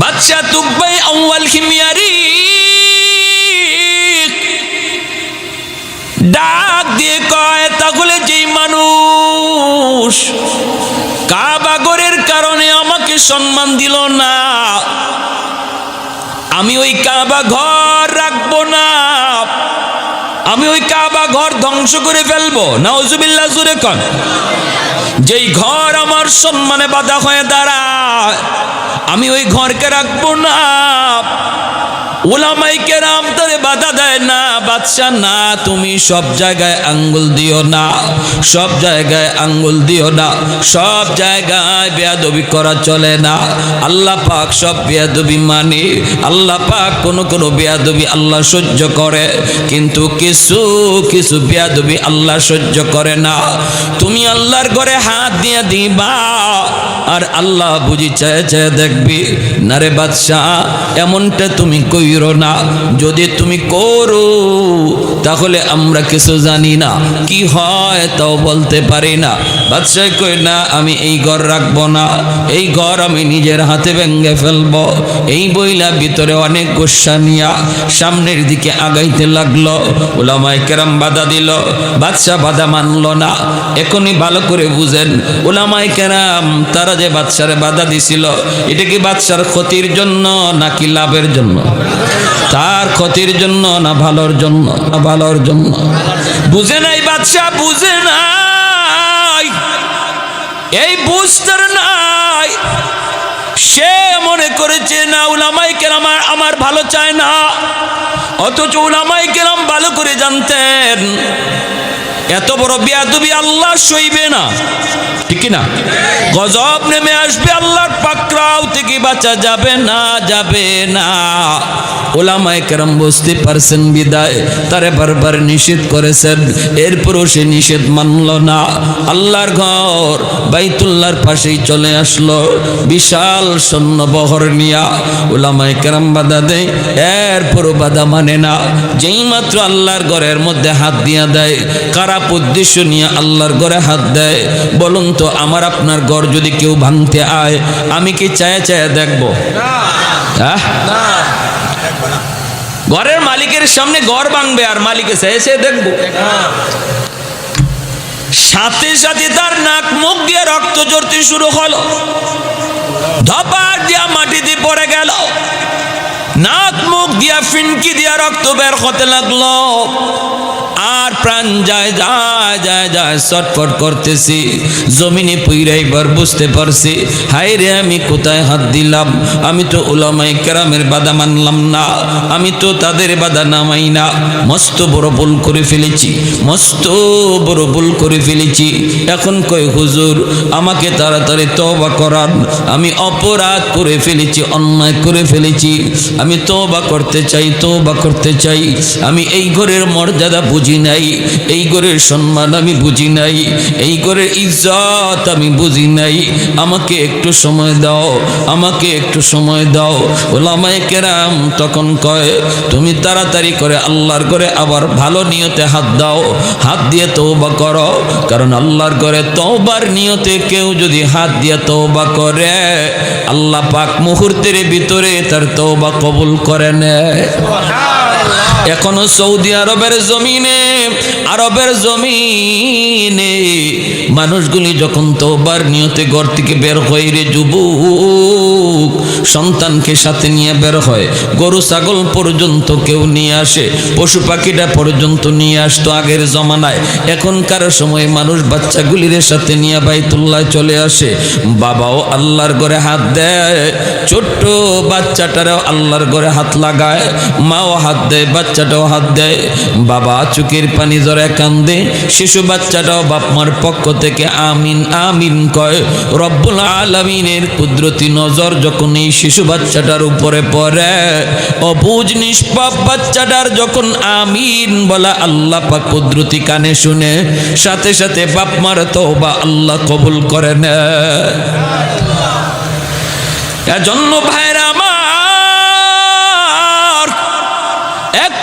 বাদশাহ তুকবাই আউয়াল খিমিয়ারি ডাক দিয়ে কয়, তাহলে যেই মানুষ কাবাগরের কারণে আমাকে সম্মান দিল না, আমি ওই কাবা ঘর রাখব না, আমি ওই কাবা ঘর ধ্বংস করে ফেলব। নাউজুবিল্লাহ, জুরে কন। যেই ঘর আমার সম্মানে বাধা হয়ে দাঁড়ায় আমি ওই ঘরকে রাখব না। ওলামাই কেরাম তারে বাধা দেয় না, বাদশা না, তুমি সব জায়গায় আঙ্গুল দিও না। সব জায়গায় আঙ্গুল দিও না, সব জায়গায় বেয়াদবি করা চলে না। আল্লাহ পাক সব বেয়াদবি মানে আল্লাহ পাক কোনো কোনো বেয়াদবি আল্লাহ সহ্য করে, কিন্তু কিছু কিছু বেয়াদবি আল্লাহ সহ্য করে না। তুমি আল্লাহর ঘরে হাত দিয়ে দিবা, আর আল্লাহ বুঝি চায় চায় দেখবি, না রে বাদশাহ এমনটা তুমি কইরো না। যদি তুমি করো? তাহলে আমরা কিছু জানি না। কি হয় তাও বলতে পারি না। বাদশাহ কই না, আমি এই ঘর রাখব না। এই ঘর আমি নিজের হাতে ভেঙ্গে ফেলব। এই বইলা ভিতরে অনেক গোসা নিয়া সামনের দিকে আগাইতে লাগল। ওলামায় কেরাম বাধা দিল। বাদশাহ বাধা মানলো না। এখনই ভালো করে বুঝেন ওলামায় কেরাম তারা যে বাদশারে বাধা দিছিল, এটা কি বাদশার ক্ষতির জন্য নাকি লাভের জন্য? তার ক্ষতির জন্য না ভালোর জন্য, না ভালোর জন্য। বুঝে নাই বাদশাহ, বুঝে নাই। এই বুঝতে নাই। সে মনে করেছে, না উলামাই কেরাম আমার আমার ভালো চায় না। অথচ উলামাই কেরাম ভালো করে জানতেন। এত বড় বিয়াদবি আল্লাহ সইবে না। ঠিক না গজব নেমে আসবে আল্লাহর পাকড়াও থেকে বাঁচা যাবে না যাবে না। ওলামায় কেরাম বুঝতে পারছেন বিদায়, তারে বারবার নিষেধ করেছেন, এরপরও সে নিষেধ মানল না। আল্লাহর ঘর বাইতুল্লাহর পাশেই চলে আসলো, বিশাল সৈন্য বহর নিয়া। ওলামায় কেরাম বাধা দেয়, এরপরও বাধা মানে না। যেই মাত্র আল্লাহর ঘরের মধ্যে হাত দিয়া দেয় কারাপ উদ্দেশ্য নিয়ে আল্লাহর ঘরে হাত দেয়, বলুন তো আমার আপনার ঘর যদি কেউ ভাঙতে আয় আমি কি চায় চায় দেখব? হ্যাঁ? ঘরের মালিকের সামনে ঘর ভাঙবে আর মালিক এসে দেখব। সাথে সাথে তার নাক মুখ দিয়ে রক্ত জড়তে শুরু হলো। ধপার দিয়া মাটিতে পড়ে গেল। নাক মুখ দিয়া ফিনকি দিয়া রক্ত বের হতে লাগল। আর প্রাণ যায় যায় যায় যায়, ছটফট করতেছি। জমিনে পুইরাইবার বুঝতে পারছি হাই রে, আমি কোথায় হাত দিলাম? আমি তো ওলামাই কেরামের বাধা মানলাম না, আমি তো তাদের বাধা নামাই না। মস্ত বড় ভুল করে ফেলেছি, মস্ত বড় ভুল করে ফেলেছি। এখন কয়, হুজুর, আমাকে তাড়াতাড়ি তবা করান। আমি অপরাধ করে ফেলেছি, অন্যায় করে ফেলেছি। আমি তবা করতে চাই তবা করতে চাই। আমি এই ঘরের মর্যাদা বুঝি নাই এই ঘরের সম্মান আমি বুঝি নাই। এই ঘরের ইজ্জত আমি বুঝি নাই। আমাকে একটু সময় দাও, আমাকে একটু সময় দাও। ওলামায়ে কেরাম তখন কয়, তুমি তাড়াতাড়ি করে আল্লাহর করে আবার ভালো নিয়তে হাত দাও। হাত দিয়ে তৌবা করো। কারণ আল্লাহর করে তৌবার নিয়তে কেউ যদি হাত দিয়ে তৌবা করে, আল্লাহ পাক মুহূর্তের ভিতরে তার তৌবা কবুল করে নেয়। এখনও সৌদি আরবের জমিনে আরবের জমিনে মানুষগুলি যখন তোবার নিয়তে ঘর থেকে বের হয় রে যুবক, সন্তানকে সাথে নিয়ে বের হয়। গরু, ছাগল পর্যন্ত কেউ নিয়ে আসে, পশু পাখিটা পর্যন্ত নিয়ে আসতো আগের জমানায়। এখনকার সময় মানুষ বাচ্চাগুলির সাথে নিয়ে বাইতুল্লাহ চলে আসে। বাবাও আল্লাহর ঘরে হাত দেয়, ছোট্ট বাচ্চাটারাও আল্লাহর ঘরে হাত লাগায়, মাও হাত দেয় বাচ্চাটাও হাত দেয়, বাবা চুকের পানি জরে কান্দে, শিশু বাচ্চাটাও বাপ মার পক্ষ থেকে আমিন আমিন কয়। রব্বুল আলমিনের কুদরতি নজর যখন এই শিশু বাচ্চাটার উপরে পড়ে, অবুজ নিষ্পাপ বাচ্চাটার যখন আমিন বলা, আল্লাহ পাক কুদরতি কানে শুনে, সাথে সাথে বাপ মার তো বা আল্লাহ কবুল করে নেয়। এজন্য ভাইরা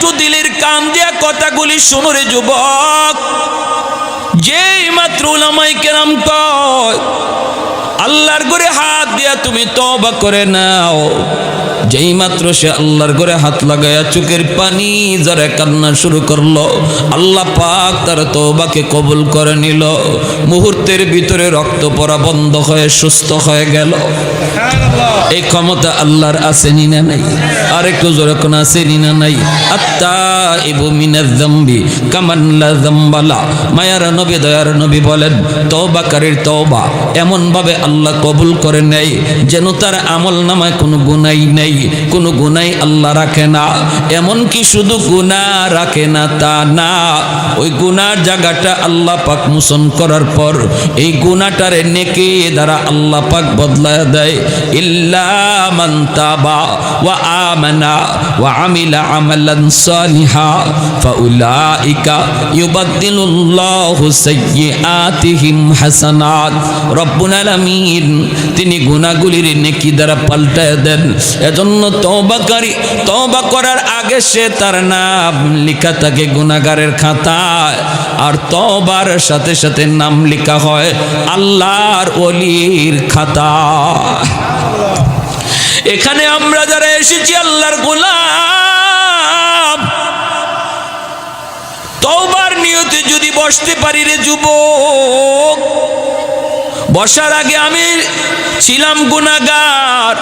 একটু দিলের কান দিয়া কথাগুলি শোনো রে যুবক। যেই মাত্র উলামাই কেরাম কয়, আল্লাহর করে হাত দিয়া তুমি তবা করে নাও। যেই মাত্র সে আল্লাহর করে হাত লাগায়া চোখের পানি যারা কান্না শুরু করল, আল্লাহ পাক তার তবাকে কবুল করে নিল। মুহূর্তের ভিতরে রক্ত পরা বন্ধ হয়ে সুস্থ হয়ে গেল। এই ক্ষমতা আল্লাহর আছে নিনা নাই? আর একটু জোরে কোন আছে নিনা নাই? আত্তা ইবু মিনাজ জামবি কামান্লা জামবালা মায়ার নবী, দয়ার নবী বলেন তওবাকারীর তওবা। এমন ভাবে আল্লাহ কবুল করে নেয়, যেন তার আমল নামায় কোনো গুনাই নেই, কোনো গুনাই আল্লাহ রাখে না। এমন কি শুধু গুনাহ রাখে না, তা না। ওই গুনার জায়গাটা আল্লাহ পাক মোচন করার পর, এই গুনাটারে নেকে দ্বারা আল্লাহ পাক বদলায় দেয়। ইল্লা মান তাবা ওয়া আমানা তিনি গুনাহগুলির নেকি দ্বারা পাল্টায় দেন। এজন্য তওবাকারী, তওবা করার আগে সে তার নাম লেখা থাকে গুনাহগারের খাতায়। আর তওবার সাথে সাথে নাম লেখা হয় আল্লাহর ওলির খাতায় এখানে আমরা যারা এসেছি আল্লাহর গোলাম। তওবার নিয়তে যদি বসতে পারি রে যুবক, বসার আগে আমি ছিলাম গুনাগার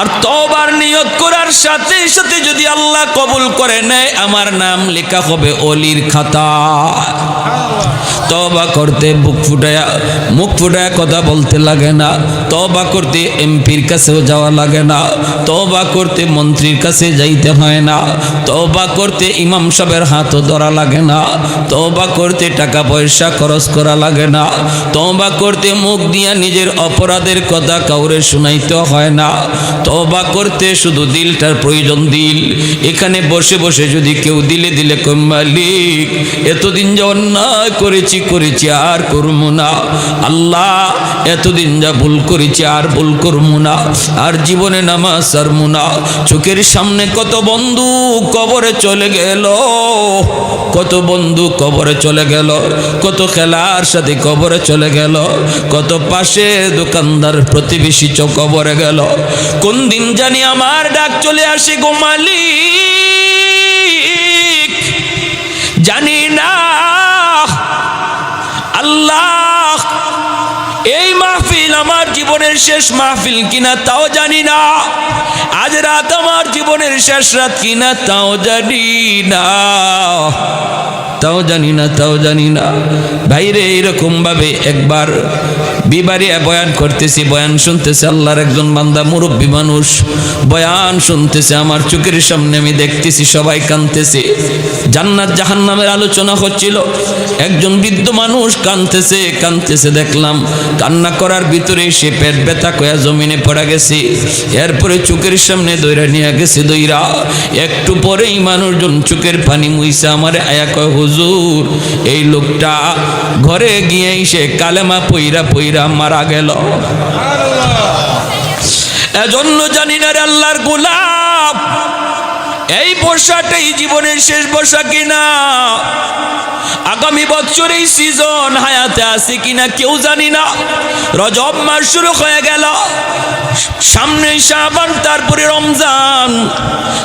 আর তবার নিয়ত করার সাথে সাথে যদি আল্লাহ কবুল করে নেয়, আমার নাম লেখা হবে অলির খাতা। তবা করতে বুক ফুটায়া, মুখ ফুটায়া কথা বলতে লাগে না। তবা করতে এমপির কাছেও যাওয়া লাগে না। তবা করতে মন্ত্রীর কাছে যাইতে হয় না। তবা করতে ইমাম সাহেবের হাতও ধরা লাগে না। তবা করতে টাকা পয়সা খরচ করা লাগে না। তবা করতে মুখ দিয়া নিজের অপরাধের কথা কাউরে শুনাইতে হয় না। তবা করতে শুধু দিলটার প্রয়োজন দিল। এখানে বসে বসে যদি কেউ দিলে দিলে মালিক, এতদিন যা অন্যায় করেছি করেছি আর করব না। আল্লাহ, এতদিন যা ভুল করেছি আর ভুল করব না। আর জীবনে নামাজ সারবো না। চোখের সামনে কত বন্ধু কবরে চলে গেল। কত বন্ধু কবরে চলে গেল। কত খেলার সাথে কবরে চলে গেল। কত পাশে দোকানদার প্রতিবেশী চো কবরে গেল। কোন দিন জানি আমার ডাক চলে আসে গোমালি জানি না আল্লাহ, এই মাহফিল আমার জীবনের শেষ মাহফিল কিনা তাও জানি না। আজ রাত আমার জীবনের শেষ রাত কিনা তাও জানি না। তাও জানি না, তাও জানি না। ভাইরে এরকম ভাবে একবার বিবারিয়া বয়ান করতেছি, বয়ান শুনতেছে আল্লাহর একজন বান্দা, মুরব্বী মানুষ। বয়ান শুনতেছে, আমার চোখের সামনে আমি দেখতেছি, সবাই কানতেছে জান্নাত জাহান্নামের আলোচনা হচ্ছিল। একজন বৃদ্ধ মানুষ কানতেছে কানতেছে দেখলাম কান্না করার ভিতরে সে পেট ব্যথা কয়া জমিনে পড়া গেছে। এরপরে চোখের সামনে দইরা নিয়ে গেছে দইরা। একটু পরেই মানুষজন চোখের পানি মুইসা আমার আয়া কয়, হুজুর, এই লোকটা ঘরে গিয়ে সে কালেমা পইরা পইরা মারা গেল। এজন্য জানি না রে আল্লাহর গোলাপ। এই বর্ষাটাই জীবনের শেষ বর্ষা কিনা? আগামী বছর এই সিজন হায়াতে আছে কিনা কেউ জানি না। রজব মাস শুরু হয়ে গেল। সামনে শাবান, তারপরে রমজান।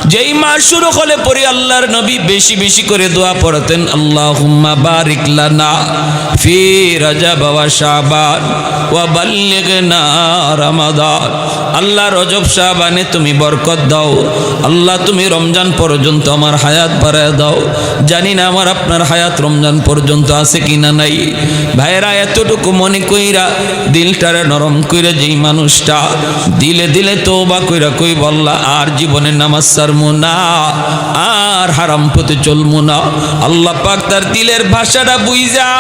যেই মাস শুরু হলে পরে আল্লাহর নবী বেশি বেশি করে দোয়া পড়তেন, আল্লাহুম্মা বারিক লানা ফি রজব ওয়া শাবান ওয়া বাল্লিগনা রমাদান। আল্লাহ রজব শাবানে তুমি বরকত দাও। আল্লাহ তুমি রমজান পর্যন্ত আমার হায়াত বাড়ায় দাও। জানি না আমার আপনার হায়াত রমজান পর্যন্ত আছে কিনা নাই? ভাইয়েরা, এতটুকু মনে কইরা, দিলটারে নরম কইরা যেই মানুষটা দিলে দিলে তো বা কইরা কই বললা আর জীবনে নামাজ সারমু না, আর হারাম পথে চলমু না। আল্লাহ পাক তার দিলের ভাষাটা বুঝা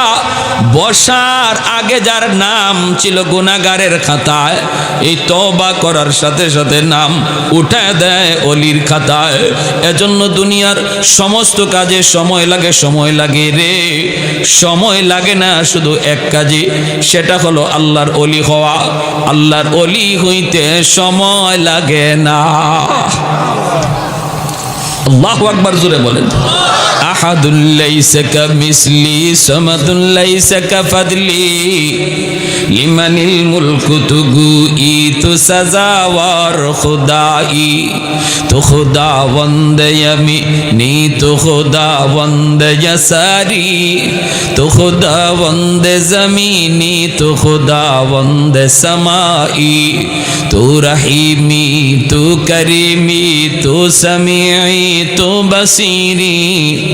বসার আগে যার নাম ছিল গুনাগারের খাতায়, এই তবা করার সাথে সাথে নাম উঠায় দেয় অলির খাতায়। এজন্য দুনিয়ার সমস্ত কাজে সময় লাগে সময় লাগে রে। সময় লাগে না শুধু এক কাজে সেটা হলো আল্লাহর অলি হওয়া। আল্লাহর অলি হইতে সময় লাগে না। আল্লাহ আকবার জুড়ে বলেন। أحد ليس كمثلي صمد ليس كفضلي لمن الملك تگوئی تو سزاوار خدائی تو خدا وند یمی نی تو خدا وند یساری تو خدا وند زمینی تو خدا وند سمائی تو رحیمی تو کریمی تو سمیعی تو بصیری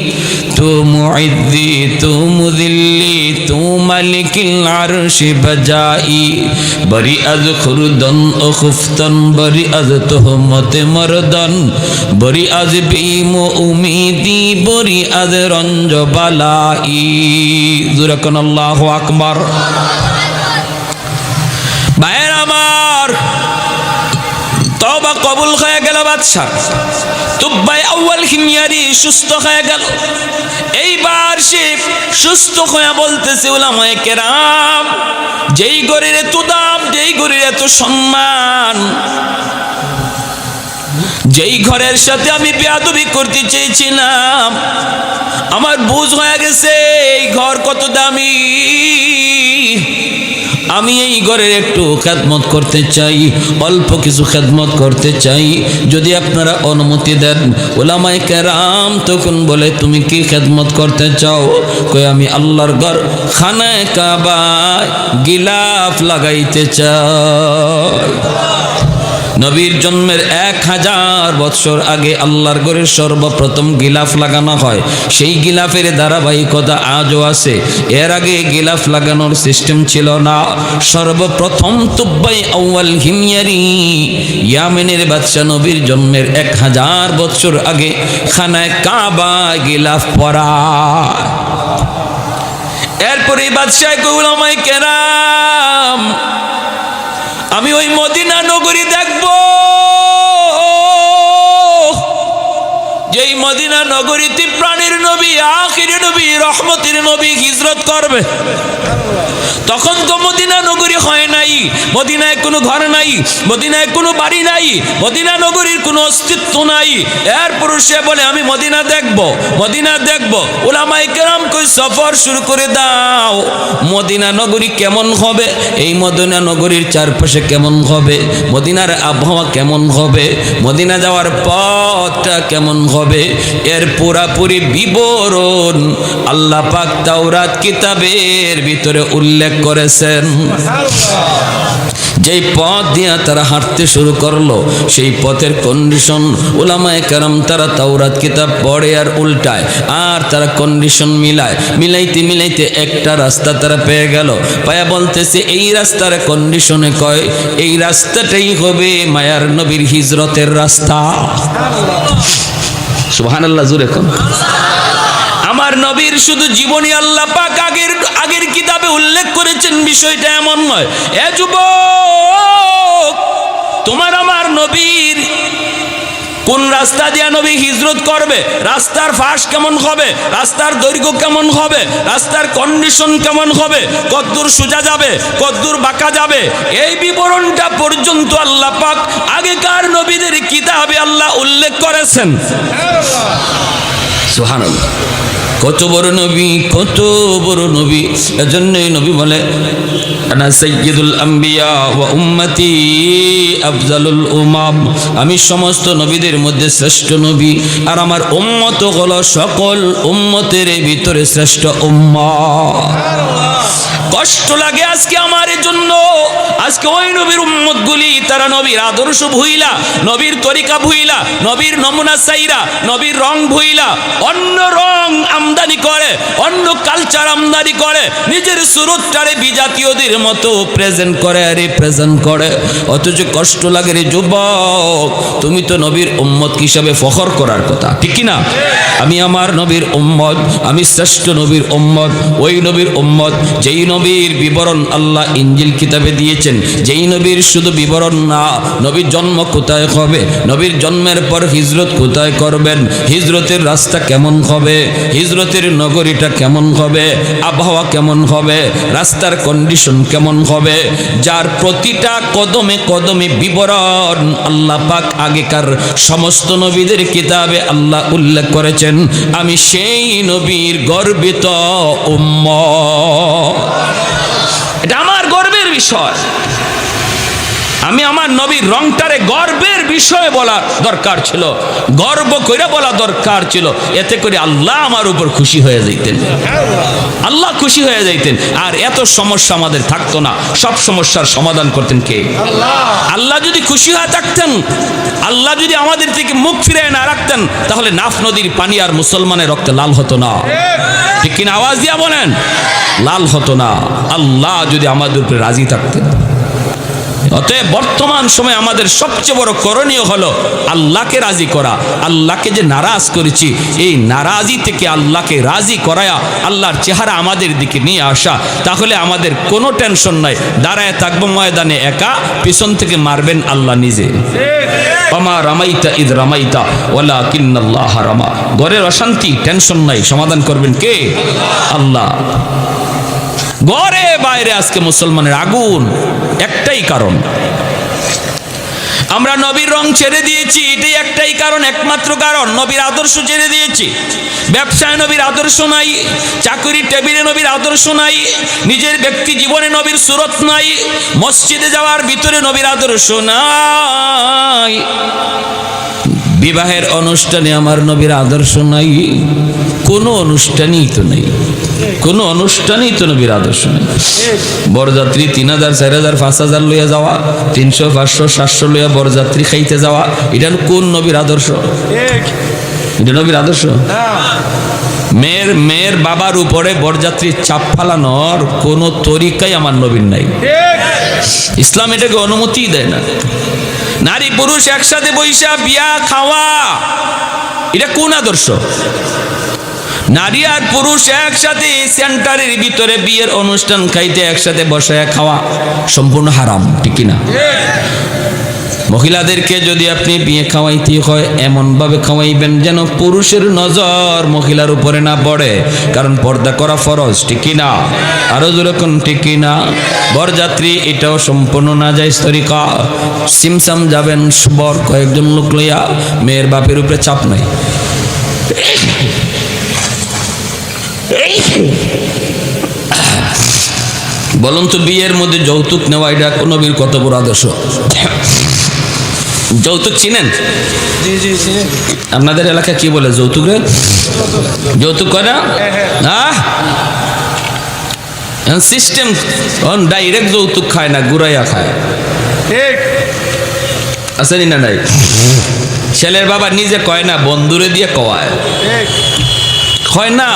تو معدی تو مذلی تو ملک العرش بجائی بری از خردن و خفتن بری از تهمت مردن بری از بیم و امیدی بری از رنج و بلائی ذرکن اللہ اکبر بہر তবা কবুল হয়ে গেল বাদশাহ তুব্বাই আউয়াল হিমিয়ারি সুস্থ হয়ে গেল। এইবার সে সুস্থ হয়ে বলতেছে ওলামায়ে কেরাম, যেই গরির এত দাম, যেই গরির এত সম্মান। যেই ঘরের সাথে আমি বেয়াদবি করতে চেয়েছিলাম, আমার বুঝ হয়ে গেছে, এই ঘর কত দামি। আমি এই ঘরের একটু খেদমত করতে চাই, অল্প কিছু খেদমত করতে চাই। যদি আপনারা অনুমতি দেন, ওলামায় কেরাম তখন বলে, তুমি কি খেদমত করতে চাও? কই আমি আল্লাহর ঘর খানায় কাবায় গিলাফ লাগাইতে চাই। নবীর জন্মের এক হাজার বৎসর আগে আল্লাহর ঘরের সর্বপ্রথম গিলাফ লাগানো হয়। সেই গিলাফের ধারাবাহিকতা আজও আছে। এর আগে গিলাফ লাগানোর সিস্টেম ছিল না। সর্বপ্রথম তুব্বাই আউয়াল হিমিয়ারি, ইয়ামেনের বাদশাহ নবীর জন্মের এক হাজার বৎসর আগে খানায় কাবা গিলাফ পরা এরপরে বাদশাহ গৌলামাই কেরাম আমি ওই মদিনা নগরী দেখব। যেই মদিনা নগরীতে প্রাণীর নবী, আখির নবী, রহমতির নবী হিজরত করবে। তখন তো মদিনা নগরী হয় মদিনায় কোনো ঘর নাই, মদিনায় কোনো বাড়ি নাই, মদিনা নগরীর কোনো অস্তিত্ব নাই। এরপর সে বলে, আমি মদিনা দেখব মদিনা দেখব। ওলামাই কেরাম কই, সফর শুরু করে দাও। মদিনা নগরী কেমন হবে? এই মদিনা নগরীর চারপাশে কেমন হবে? মদিনার আবহাওয়া কেমন হবে? মদিনা যাওয়ার পথটা কেমন হবে? এর পুরাপুরি বিবরণ আল্লাহ পাক তাওরাত কিতাবের ভিতরে উল্লেখ করেছেন। যেই পথ দিয়ে তারা হাঁটতে শুরু করল, সেই পথের কন্ডিশন ওলামায় কারাম তারা তাওরাত কিতাব পড়ে আর উল্টায়। আর তারা কন্ডিশন মিলায়। মিলাইতে মিলাইতে একটা রাস্তা তারা পেয়ে গেল। পায়া বলতেছে, এই রাস্তার কন্ডিশনে কয়, এই রাস্তাটাই হবে মায়ার নবীর হিজরতের রাস্তা। সুবহানাল্লাহ জুড়ে কোন। আমার নবীর শুধু জীবনী আল্লাহ পাক আগের আগের কিতাবে উল্লেখ করেছেন, বিষয়টা এমন নয়। এ যুবক, তোমার আমার নবীর কোন রাস্তা দিয়া নবী হিজরত করবে? রাস্তার ফাঁস কেমন হবে? রাস্তার দৈর্ঘ্য কেমন হবে? রাস্তার কন্ডিশন কেমন হবে? কদ্দূর সোজা যাবে? কদ্দূর বাঁকা যাবে? এই বিবরণটা পর্যন্ত আল্লাহ পাক আগেকার নবীদের কিতাবে আল্লাহ উল্লেখ করেছেন। সুবহানাল্লাহ। কত বড় নবী, কত বড় নবী, এজন্যই নবী বলে, আনা সাইয়্যিদুল আম্বিয়া ওয়া উম্মতি আফজালুল উমাম। আমি সমস্ত নবীদের মধ্যে শ্রেষ্ঠ নবী, আর আমার উম্মত হলো সকল উম্মতের ভিতরে শ্রেষ্ঠ উম্মত। কষ্ট লাগে আজকে আমার জন্য। আজকে ওই নবীর উম্মত গুলি তারা নবীর আদর্শ ভুইলা, নবীর তরিকা ভুইলা, নবীর নমুনা সাইরা নবীর রং ভুইলা, অন্য রং আমদানি করে, অন্য কালচার আমদানি করে, নিজের সুরতটারে বিজাতীয়দের মতো প্রেজেন্ট করে রিপ্রেজেন্ট করে। অথচ কষ্ট লাগে রে যুবক, তুমি তো নবীর উম্মত হিসাবে ফখর করার কথা, ঠিক কি না আমি আমার নবীর উম্মত, আমি শ্রেষ্ঠ নবীর উম্মত, ওই নবীর উম্মত, যেই নবীর বিবরণ আল্লাহ ইঞ্জিল কিতাবে দিয়েছেন, যেই নবীর শুধু বিবরণ না, নবীর জন্ম কোথায় হবে, নবীর জন্মের পর হিজরত কোথায় করবেন, হিজরতের রাস্তা কেমন হবে, হিজরত হিজরতের নগরীটা কেমন হবে? আবহাওয়া কেমন হবে? রাস্তার কন্ডিশন কেমন হবে? যার প্রতিটা কদমে কদমে বিবরণ আল্লাহ পাক আগেকার সমস্ত নবীদের কিতাবে আল্লাহ উল্লেখ করেছেন, আমি সেই নবীর গর্বিত উম্ম এটা আমার গর্বের বিষয়। আমি আমার নবীর রংটারে গর্বের বিষয়ে বলা দরকার ছিল। গর্ব করে বলা দরকার ছিল। এতে করে আল্লাহ আমার উপর খুশি হয়ে যাইতেন। আল্লাহ খুশি হয়ে যাইতেন। আর এত সমস্যা আমাদের থাকতো না। সব সমস্যার সমাধান করতেন কে? আল্লাহ যদি খুশি হয়ে থাকতেন, আল্লাহ যদি আমাদের থেকে মুখ ফিরে না রাখতেন, তাহলে নাফ নদীর পানি আর মুসলমানের রক্তে লাল হতো না। ঠিক কিনা আওয়াজ দিয়া বলেন? লাল হতো না। আল্লাহ যদি আমাদের উপরে রাজি থাকতেন। অতএব বর্তমান সময় আমাদের সবচেয়ে বড় করণীয় হলো আল্লাহকে রাজি করা। আল্লাহকে যে নারাজ করেছি, এই নারাজি থেকে আল্লাহকে রাজি করায়া আল্লাহর চেহারা আমাদের দিকে নিয়ে আসা, তাহলে আমাদের কোনো টেনশন নাই। দাঁড়ায় থাকব ময়দানে একা, পিছন থেকে মারবেন আল্লাহ নিজে। অমা রামাইতা ঈদ রামাইতা ওলা কিন্নাল্লাহ রামা। ঘরের অশান্তি, টেনশন নাই। সমাধান করবেন কে? আল্লাহ। ঘরে বাইরে আজকে মুসলমানের আগুন। একটাই কারণ। আমরা নবীর রং ছেড়ে দিয়েছি, এটাই একটাই কারণ, একমাত্র কারণ, নবীর আদর্শ ছেড়ে দিয়েছি। ব্যবসায় নবীর আদর্শ নাই, চাকরির টেবিলে নবীর আদর্শ নাই, নিজের ব্যক্তি জীবনে নবীর সুরত নাই, মসজিদে যাওয়ার ভিতরে নবীর আদর্শ নাই। বিবাহের অনুষ্ঠানে আমার নবীর আদর্শ নাই, কোনো অনুষ্ঠানই তো নেই। কোনো অনুষ্ঠানেই তো নবীর আদর্শ নেই। বরযাত্রী তিন হাজার, চার হাজার, পাঁচ হাজার লইয়া যাওয়া, তিনশো, পাঁচশো, সাতশো লইয়া বরযাত্রী খাইতে যাওয়া, এটা কোন নবীর আদর্শ? এটা নবীর আদর্শ? মেয়ের মেয়ের বাবার উপরে বরযাত্রীর চাপ ফালানোর কোনো তরিকাই আমার নবীর নাই। ইসলাম এটাকে অনুমতি দেয় না। নারী পুরুষ একসাথে বৈশা বিয়া, খাওয়া। এটা কোন আদর্শ? নারী আর পুরুষ একসাথে সেন্টারের ভিতরে বিয়ের অনুষ্ঠান খাইতে একসাথে বসায় খাওয়া সম্পূর্ণ হারাম, ঠিক না মহিলাদেরকে যদি আপনি বিয়ে খাওয়াইতে হয়, এমনভাবে খাওয়াইবেন যেন পুরুষের নজর মহিলার উপরে না পড়ে। কারণ পর্দা করা ফরজ, ঠিক না? আরও যেরকম ঠিক না? বরযাত্রী, এটাও সম্পূর্ণ না যায় স্তরিকা সিমসাম যাবেন বর কয়েকজন লোক লইয়া, মেয়ের বাপের উপরে চাপ নাই। বলুন তো, বিয়ের মধ্যে যৌতুক নেওয়া এটা নবীর কত বড় আদর্শ? যৌতুক চিনেন? আপনাদের এলাকা কি বলে যৌতুক রে? যৌতুক করে? না সিস্টেম ডাইরেক্ট যৌতুক খায় না গুড়াইয়া খায়। আসেনি না নাই? ছেলের বাবা নিজে কয় না বন্ধুরে দিয়ে ঠিক। হয় না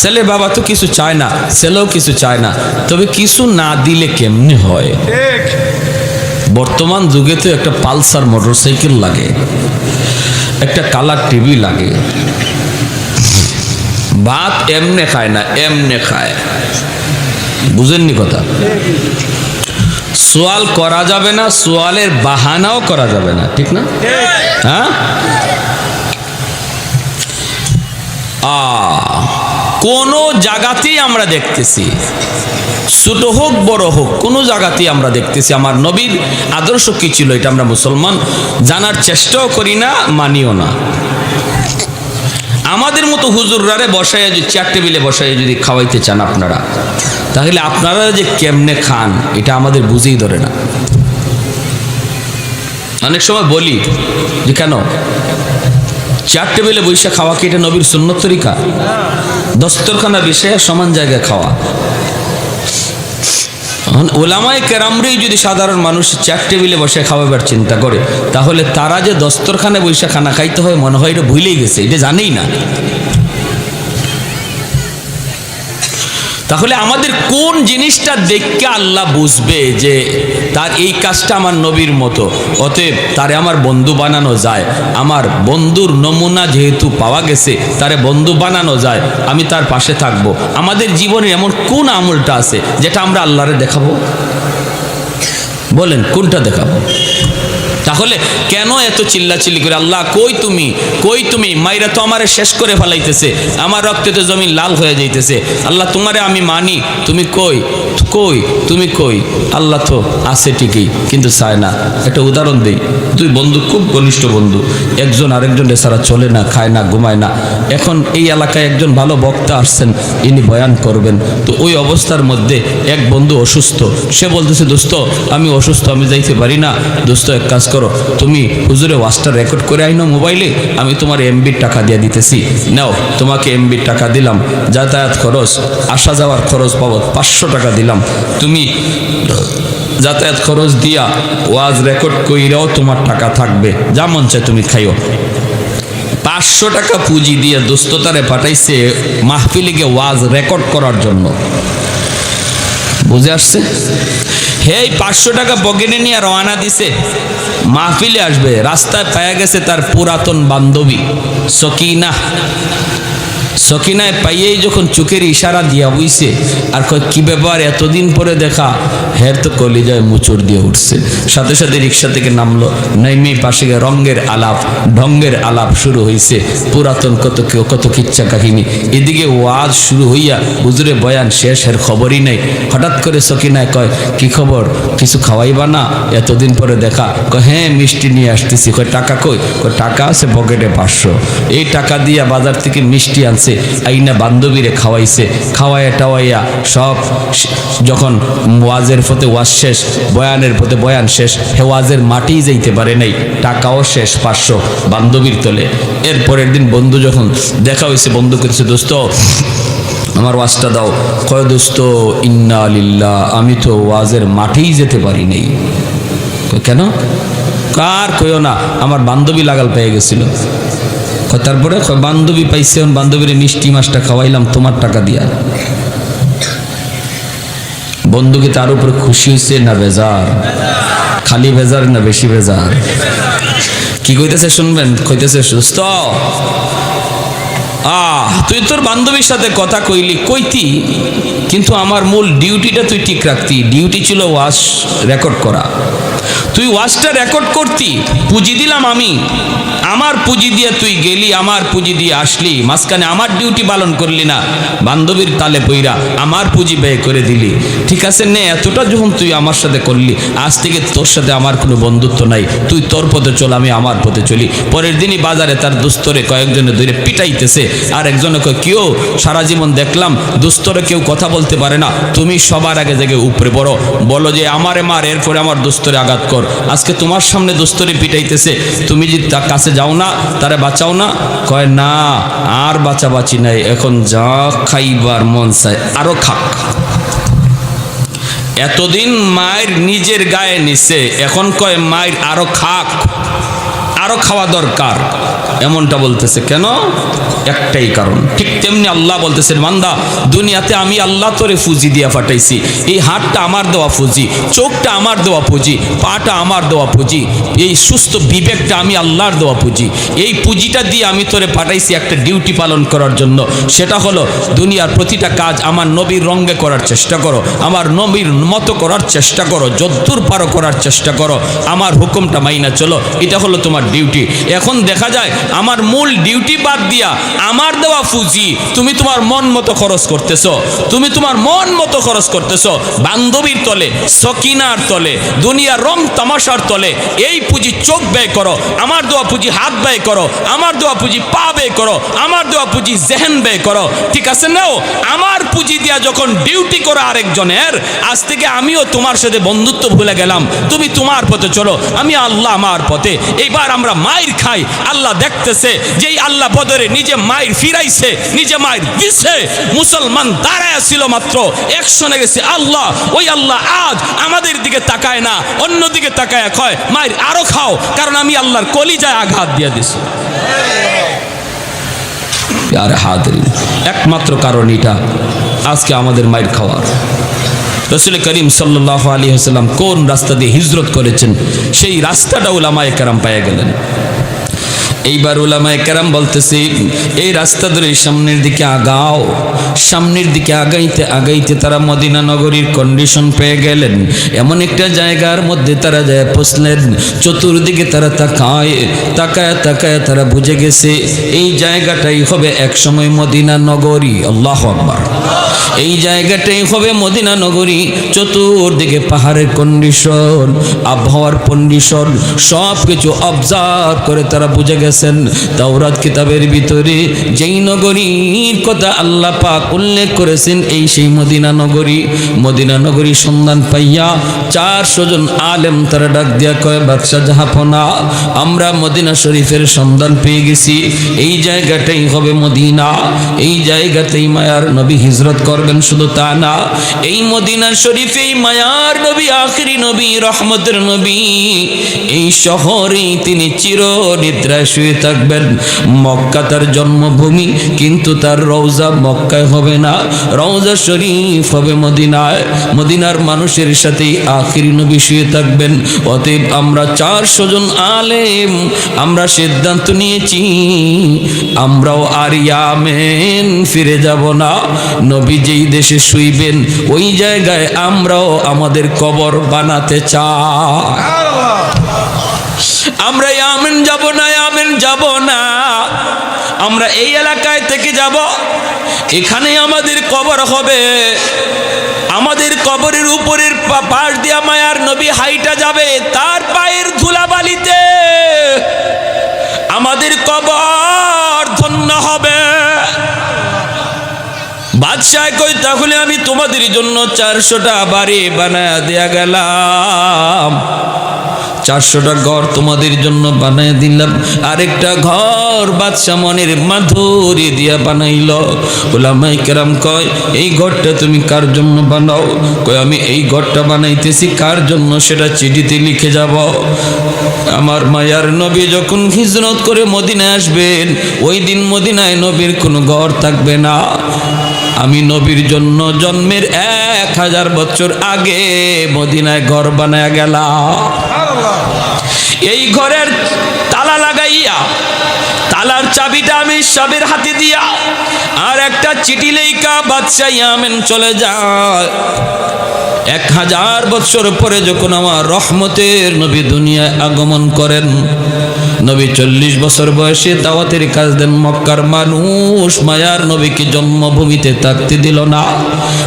ছেলের বাবা তো কিছু চায় না ছেলেও কিছু চায় না। তবে কিছু না দিলে কেমনি হয়? ঠিক। বর্তমান যুগে তো একটা পালসার মোটরসাইকেল লাগে, একটা কালার টিভি লাগে। ভাত এমনে খায় না, এমনে খায়। বুঝেননি কথা? সোয়াল করা যাবে না, সোয়ালের বাহানাও করা যাবে না, ঠিক না? হ্যাঁ? আ কোনো জায়গাতেই আমরা দেখতেছি। ছোট হোক, বড় হোক, কোনো জায়গাতেই আমরা দেখতেছি। আমার নবীর আদর্শ কি ছিল এটা আমরা মুসলমান জানার চেষ্টাও করি না, মানিও না। আমাদের মতো হুজুররারে বসায় যদি চেয়ার টেবিলে বসায় যদি খাওয়াইতে চান আপনারা, তাহলে আপনারা যে কেমনে খান, এটা আমাদের বুঝেই ধরে না। অনেক সময় বলি যে, কেন? চার টেবিলে বৈশা খাওয়া কি এটা নবীর সুন্নত তরিকা? দস্তরখানা বিষয়ে সমান জায়গায় খাওয়া। ওলামায় কেরামরেই যদি সাধারণ মানুষ চার টেবিলে বসে খাওয়াবার চিন্তা করে, তাহলে তারা যে দস্তরখানে বৈশা খানা খাইতে হয় মনে হয় এটা ভুলেই গেছে, এটা জানেই না। তাহলে আমাদের কোন জিনিসটা দেখকে আল্লাহ বুঝবে যে তার এই কাজটা আমার নবীর মতো? অতএব তারে আমার বন্ধু বানানো যায়। আমার বন্ধুর নমুনা যেহেতু পাওয়া গেছে, তারে বন্ধু বানানো যায়। আমি তার পাশে থাকব। আমাদের জীবনে এমন কোন আমলটা আছে যেটা আমরা আল্লাহরে দেখাবো? বলেন, কোনটা দেখাবো? তাহলে কেন এত চিল্লাচিল্লি করে? আল্লাহ, কই তুমি? কই তুমি? মাইরা তো আমারে শেষ করে ফেলাইতেছে। আমার রক্তে তো জমিন লাল হয়ে যাইতেছে। আল্লাহ, তোমারে আমি মানি। তুমি কই? কই? তুমি কই? আল্লাহ তো আছে ঠিকই, কিন্তু চায় না। একটা উদাহরণ দেই। দুই বন্ধু, খুব ঘনিষ্ঠ বন্ধু। একজন আরেকজনের ছাড়া চলে না, খায় না, ঘুমায় না। এখন এই এলাকায় একজন ভালো বক্তা আসছেন, ইনি বয়ান করবেন। তো ওই অবস্থার মধ্যে এক বন্ধু অসুস্থ। সে বলতেছে, দোস্ত, আমি অসুস্থ, আমি যাইতে পারি না। দোস্ত, এক কাজ করো তুমি হুজুরে ওয়াজটা রেকর্ড করে আইনো মোবাইলে আমি তোমার এমবির টাকা দিয়ে দিতেছি। নাও, তোমাকে এমবির টাকা দিলাম। যাতায়াত খরচ, আসা যাওয়ার খরচ বাবদ পাঁচশো টাকা দিলাম। তুমি যাতায়াত খরচ দিয়া ওয়াজ রেকর্ড কইরাও তোমার টাকা থাকবে। যা মন চায় তুমি খাইও। পাঁচশো টাকা পুঁজি দিয়ে দোস্ততারে পাঠাইছে মাহফিলিকে ওয়াজ রেকর্ড করার জন্য। বুঝে আসছে? হে পাঁচশো টাকা বগেনে নিয়ে রওনা দিছে। মাহফিলে আসবে, রাস্তায় পায়া গেছে তার পুরাতন বান্ধবী সকিনা। সকিনায় পাইয়েই যখন চোখের ইশারা দিয়া বুঝছে আর কয়, কি ব্যাপার, এতদিন পরে দেখা? হের তো কলিজায় মুচুর দিয়ে উঠছে। সাথে সাথে রিক্সা থেকে নামলো। নাইমে পাশে গিয়ে রঙ্গের আলাপ, ঢঙ্গের আলাপ শুরু হইছে। পুরাতন কত কেউ কত কিচ্ছা কাহিনী। এদিকে ওয়াজ শুরু হইয়া হুজুরে বয়ান শেষ এর খবরই নেই। হঠাৎ করে সকিনায় কয়, কি খবর? কিছু খাওয়াইবা না? এতদিন পরে দেখা? কয় হ্যাঁ মিষ্টি নিয়ে আসতেছি। কয়, টাকা কই? কয়, টাকা আছে পকেটে পাঁচশো। এই টাকা দিয়া বাজার থেকে মিষ্টি আনছে। আইনা বান্ধবীরে খাওয়াইছে, খাওয়াইয়া টাওয়াইয়া সব যখন ওয়াজের পথে ওয়াজ শেষ, বয়ানের পথে বয়ান শেষ, হে ওয়াজের মাটিই যাইতে পারে নাই, টাকাও শেষ পাঁচশো বান্ধবীর তলে। এর পরের দিন বন্ধু যখন দেখা হয়েছে বন্ধু করছে দোস্ত, আমার ওয়াজটা দাও। কয়, দোস্ত, ইন্না আলিল্লাহ আমি তো ওয়াজের মাঠেই যেতে পারি নাই। কেন? কার? কইও না, আমার বান্ধবী লাগাল পেয়ে গেছিল। তারপরে বান্ধবী পাইছে, বান্ধবীর মিষ্টি মাছটা খাওয়াইলাম, তোমার টাকা দিয়া। বন্ধুকে তার উপরে খুশি হয়েছে না বেজার? খালি বেজার না বেশি বেজার? কি কইতেছে শুনবেন? কইতেছে, সুস্থ? আহ, তুই তোর বান্ধবীর সাথে কথা কইলি, কইতি, কিন্তু আমার মূল ডিউটিটা তুই ঠিক রাখতি। ডিউটি ছিল ওয়াশ রেকর্ড করা। তুই ওয়াশটা রেকর্ড করতি, পুঁজি দিলাম আমি। আমার পুঁজি দিয়ে তুই গেলি, আমার পুঁজি দিয়ে আসলি, মাঝখানে আমার ডিউটি পালন করলি না। বান্ধবীর তালে পইরা আমার পুঁজি ব্যয় করে দিলি। ঠিক আছে নে, এতটা যখন তুই আমার সাথে করলি, আজ থেকে তোর সাথে আমার কোনো বন্ধুত্ব নাই। তুই তোর পথে চল, আমি আমার পথে চলি। পরের দিনই বাজারে তার দুস্তরে কয়েকজনে ধরে পিটাইতেছে। আর একজনে কেউ সারা জীবন দেখলাম দুস্তরে কেউ কথা বলতে পারে না। তুমি সবার আগে থেকে উপরে পড়ো। বলো যে, আমারে মার, এরপরে আমার দুস্তরে আঘাত কর। আজকে তোমার সামনে দোস্তরে পিটাইতেছে। তুমি যদি তার কাছে যাও না, তারে বাঁচাও না। কয়, না, আর বাঁচাবাচি নাই। এখন যা খাইবার মন চায়, আরও খাক। এতদিন মায়ের নিজের গায়ে নিছে, এখন কয়, মায়ের আরও খাক। আরও খাওয়া দরকার। এমনটা বলতেছে, কেন? একটাই কারণ। ঠিক তেমনি আল্লাহ বলতেছেন মান্দা দুনিয়াতে আমি আল্লাহ তোরে ফুজি দিয়া ফাটাইছি। এই হাতটা আমার দেওয়া ফুজি, চোখটা আমার দেওয়া পুঁজি পাটা আমার দেওয়া পুঁজি এই সুস্থ বিবেকটা আমি আল্লাহর দেওয়া পুঁজি এই পুঁজিটা দিয়ে আমি তোরে পাঠাইছি একটা ডিউটি পালন করার জন্য। সেটা হলো, দুনিয়ার প্রতিটা কাজ আমার নবীর রঙ্গে করার চেষ্টা করো, আমার নবীর মতো করার চেষ্টা করো, যদ্দূর পারো করার চেষ্টা করো, আমার হুকুমটা মাইনা চলো। এটা হলো তোমার ডিউটি এখন দেখা যায়, আমার মূল ডিউটি বাদ দিয়া আমার দেওয়া পুঁজি তুমি তোমার মন মতো খরচ করতেছো। তুমি তোমার মন মতো খরচ করতেছো। বান্ধবীর তলে, সকিনার তলে, দুনিয়ার রং তামাশার তলে এই পুঁজি চোখ ব্যয় করো, আমার দেওয়া পুঁজি হাত ব্যয় করো, আমার দেওয়া পুঁজি পা ব্যয় করো, আমার দেওয়া পুঁজি জেহেন ব্যয় করো। ঠিক আছে নাও আমার পুঁজি দিয়া যখন ডিউটি করো আরেকজনের, আজ থেকে আমিও তোমার সাথে বন্ধুত্ব ভুলে গেলাম। তুমি তোমার পথে চলো, আমি আল্লাহ আমার পথে। এইবার আমরা মায়ের খাই। আল্লাহ দেখতেছে যেই আল্লাহ বদরে নিজে মায়ের ফিরাইছে, নিজে মায়ের দিছে। মুসলমান দাঁড়ায় ছিল মাত্র, একশনে গেছে, আল্লাহ, ওই আল্লাহ আজ আমাদের দিকে তাকায় না অন্য দিকে তাকায় কয়, মায়ের আরও খাও, কারণ আমি আল্লাহর কলিজায় আঘাত দিয়ে দিছি। আর হাত একমাত্র কারণ এটা, আজকে আমাদের মায়ের খাওয়ার। রসুল করিম সাল্লাহ আলী হাসাল্লাম কোন রাস্তা দিয়ে হিজরত করেছেন? সেই রাস্তাটা ওলামায় কারাম পায়ে গেলেন। এইবার ওলামায় কেরাম বলতেছি, এই রাস্তা ধরে সামনের দিকে আগাও। সামনের দিকে আগাইতে আগাইতে তারা মদিনা নগরীর কন্ডিশন পেয়ে গেলেন। এমন একটা জায়গার মধ্যে তারা যায় পৌঁছলেন। চতুর্দিকে তারা তাকায় তাকায় তাকায় তারা বুঝে গেছে, এই জায়গাটাই হবে একসময় মদিনা নগরী। আল্লাহ আকবার। এই জায়গাটাই হবে মদিনা নগরী। চতুর্দিকে পাহাড়ের কন্ডিশন আবহাওয়ার কন্ডিশন সব কিছু অবজার্ভ করে তারা বুঝে গেছেন তাওরাত কিতাবের ভিতরে, যেই নগরীর কথা আল্লাহ পাক উল্লেখ করেছেন, এই সেই মদিনা নগরী। মদিনা নগরী সন্ধান পাইয়া চারশো জন আলেম তারা ডাক দিয়া কয়, বাদশাহ জাহাপনা, আমরা মদিনা শরীফের সন্ধান পেয়ে গেছি। এই জায়গাটাই হবে মদিনা। এই জায়গাতেই মায়ার নবী হিজরত করবেন শুধু তা না। এই মদিনা শরীফেই মায়ার নবী, আখরি নবী, রহমতের নবী। এই শহরেই তিনি চির নিদ্রায় শুয়ে থাকবেন। মক্কা তার জন্মভূমি, কিন্তু তার রওজা মক্কায় হবে না। রওজা শরীফ হবে মদিনায়। মদিনার মানুষের সাথেই আখিরি নবী শুয়ে থাকবেন। অতএব আমরা চারশো জন আলেম, আমরা সিদ্ধান্ত নিয়েছি, আমরাও আর ইয়ামেন ফিরে যাব না। নবী যেই দেশে শুইবেন, ওই জায়গায় আমরাও আমাদের কবর বানাতে চাই। আমরা ইয়ামেন যাব না ইয়ামেন যাব না। আমরা এই এলাকায় থেকে যাব। এখানে আমাদের কবর হবে। আমাদের কবরের উপরের পাশ দিয়া মায়ার নবী হাইটা যাবে তার পায়ের ধুলাবালিতে। আমাদের কবর ধন্য হবে। বাদশাহ কই, তাহলে আমি তোমাদের জন্য চারশোটা বাড়ি বানায় দেয়া গেলাম। চারশোটা ঘর তোমাদের জন্য বানায় দিলাম। আরেকটা ঘর বাদশাহ মনের মাধুরী দিয়া বানাইল। ওলামাই কেরাম কয়, এই ঘরটা তুমি কার জন্য বানাও? কয়, আমি এই ঘরটা বানাইতেছি, কার জন্য সেটা চিঠিতে লিখে যাব? আমার মায়ার নবী যখন হিজরত করে মদিনায় আসবেন, ওই দিন মদিনায় নবীর কোনো ঘর থাকবে না। আমি নবীর জন্য জন্মের এক হাজার বছর আগে মদিনায় ঘর বানায় গেলাম। এই ঘরের তালা লাগাইয়া, তালার চাবিটা আমি সবের হাতে দিয়া, আর একটা চিঠি লেখা বাদশাহ আমেন চলে যায়। এক হাজার বছর পরে যখন আমার রহমতের নবী দুনিয়ায় আগমন করেন, নবী চল্লিশ বছর বয়সে দাওয়াতের কাজ দেন মক্কার মানুষ, মায়ার নবীকে জন্মভূমিতে থাকতে দিল না।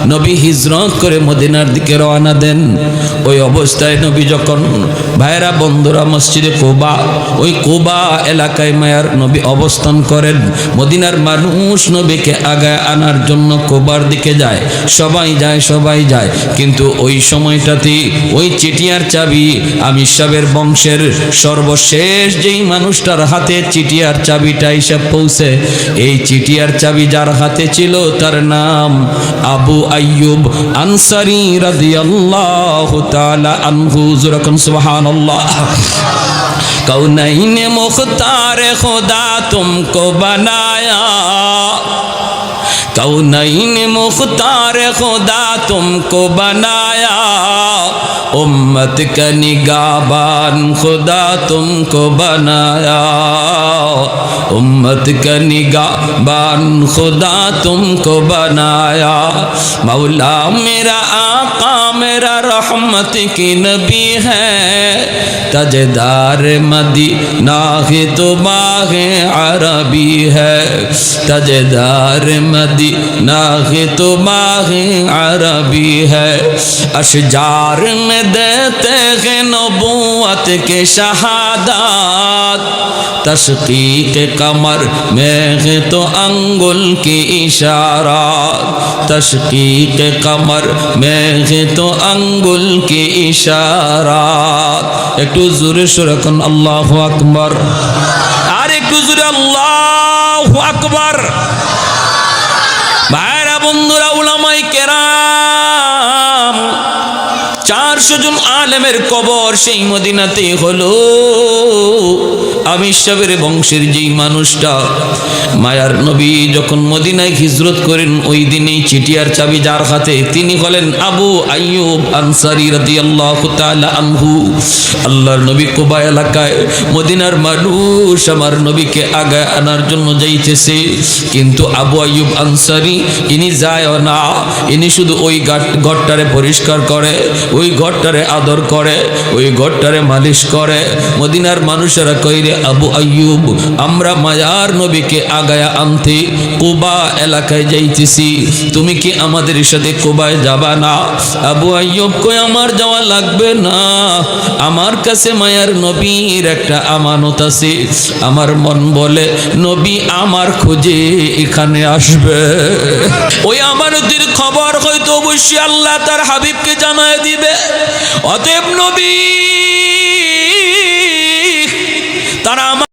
নবী হিজরত করে মদিনার দিকে রওনা দেন। ওই অবস্থায় নবী যখন ভাইরা বন্ধুরা মসজিদে কোবা, ওই কোবা এলাকায় মায়ার নবী অবস্থান করেন। মদিনার মানুষ নবীকে আগায় আনার জন্য কোবার দিকে যায়। সবাই যায় সবাই যায়। কিন্তু ওই সময়টাতে ওই চিটিয়ার চাবি আমি সাবের বংশের সর্বশেষ যেই মানুষটার হাতে চিটিয়ার চাবিটা এসে পৌঁছে, এই চিটিয়ার চাবি যার হাতে ছিল তার নাম আবু আইয়ুব আনসারি রাদিয়াল্লাহু তাআলা আনহু। যুরাকুন সুবহানাল্লাহ। কৌনাইনে মুখতার খোদা তুমকো বানায়া। کونین مختار خدا تم کو بنایا امت کا نگابان خدا تم کو بنایا امت کا نگابان خدا تم کو بنایا مولا میرا آقا मेरा रहमत की नबी है। तजदार मदीना है तो बाग अरबी है। तजदार मदीना है तो बाग अरबी है। अशजार में देते हैं नबूवत के शहादात। तशकीक कमर में तो अंगुल की इशारा। तशकीक कमर में तो আঙ্গুলকে ইশারা একটু জোরে সরে এখন আল্লাহ আকবর। আর একটু জোরে আল্লাহ আকবর। ভাইরা বন্ধুরা উলামাই কেরাম, চারশো জন আলেমের কবর সেই মদিনাতে হলো। আমির সাহেবের বংশের যেই মানুষটা, মায়ার নবী যখন মদিনায় হিজরত করেন, ওই দিনেই চিটিয়ার চাবি যার হাতে তিনি হলেন আবু আইয়ুব আনসারি রাদিয়াল্লাহু তাআলা আনহু। আল্লাহর নবী কোবা এলাকায় মদিনার মানুষ আমার নবীকে আগায় আনার জন্য যাইতেছে। কিন্তু আবু আইয়ুব আনসারি, ইনি যায় না, ইনি শুধু ওই ঘরটারে পরিষ্কার করে, ওই ঘরটারে আদর করে, ওই ঘরটারে মালিশ করে। মদিনার মানুষেরা কইরে, আবু আইয়ুব, আমরা মায়ার নবীকে আগায়া আনতে কোবা এলাকায় যাইতেছি। তুমি কি আমাদের সাথে কোবায় যাবা না? আবু আইয়ুব কই আমার যাওয়া লাগবে না। আমার কাছে মায়ার নবীর একটা আমানত আছে। আমার মন বলে, নবী আমার খোঁজে এখানে আসবে। ওই আমানতির খবর হয়তো অবশ্যই আল্লাহ তার হাবিবকে জানায় দিবে। অতএব নবী তারা